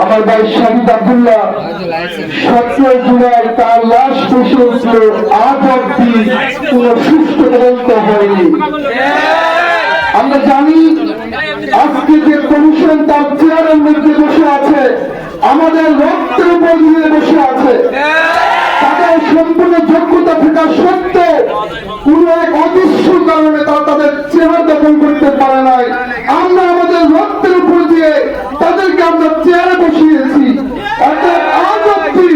আমার ভাই শাহিদ আব্দুল্লাহ সতেরো জুলাই তার লাশ উঠল আজ অব্দি, কোন সুস্থ তদন্ত হয়নি। আমরা জানি আজকে যে কমিশন তার চেয়ারের মধ্যে বসে আছে, আমাদের রক্তের উপর দিয়ে বসে আছে। তাদের সম্পূর্ণ যোগ্যতা থাকা সত্ত্বেও কোন এক অদৃশ্য কারণে তারা তাদের চেহারা দখল করতে পারে নাই। আমরা আমাদের রক্তের উপর দিয়ে তাদেরকে আমরা চেয়ারে বসিয়েছি অর্থাৎ আজ অব্দি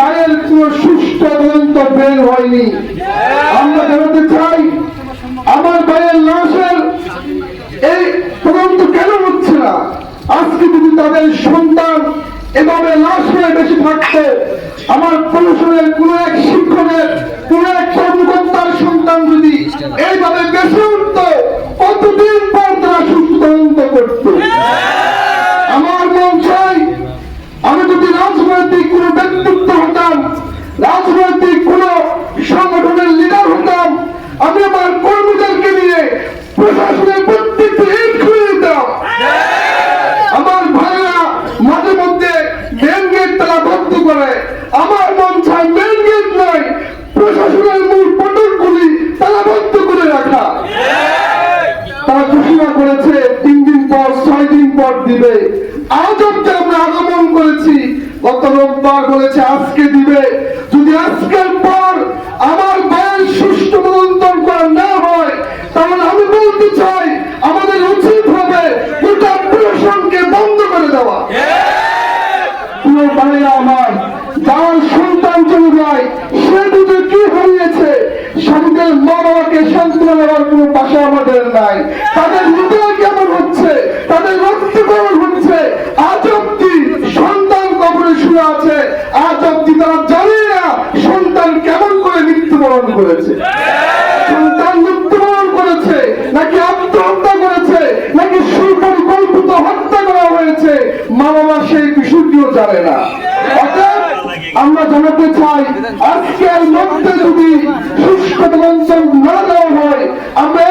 ভাইয়ের কোন সুষ্ঠু তদন্ত বের হয়নি। আমরা জানাতে চাই, আমার ভাইয়ের লাশের এই তদন্ত কেন হচ্ছে না? আজকে যদি তাদের সন্তান এভাবে লাশ হয়ে বেশি থাকতো, আমার প্রশাসনের কোন এক শিক্ষকের, কোন এক কর্মকর্তার সন্তান যদি এইভাবে বেশি উঠত, কতদিন রাজনৈতিক কোন সংগঠনের লিডার হতাম, আমি আমার কর্মীদেরকে নিয়ে প্রশাসনের মাঝে মধ্যে মেন তারা বন্ধ করে আমার তারা বন্ধ করেছে, তিন দিন পর, ছয় পর দিবে। আজ অব্দি আমরা আগমন করেছি, গত রোববার বলেছে, আজকে দিবে। সন্তান সে কোনো আমাদের নাই। তাদের মা বাবা সেই বিষয়টিও জানে না। আমরা জানাতে চাই, আজকের মধ্যে যদি সুস্থ তদন্ত না দেওয়া হয়, আমরা